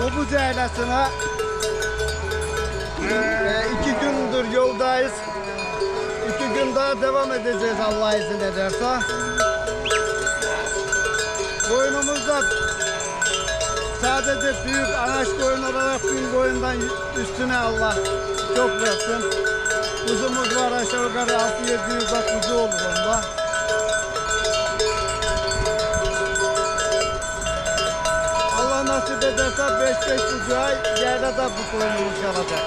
Kız Yaylası'na e, iki gündür yoldayız. İki gün daha devam edeceğiz Allah izin ederse. Koyunumuzda sadece büyük anaç koyun olarak bin koyundan üstüne Allah çok versin. Kuzumuz var aşağı yukarı 6-700 bak kuzu olur onda. Ederse 5-5 kuzu ay yerde de bu koyunumuz kalacak.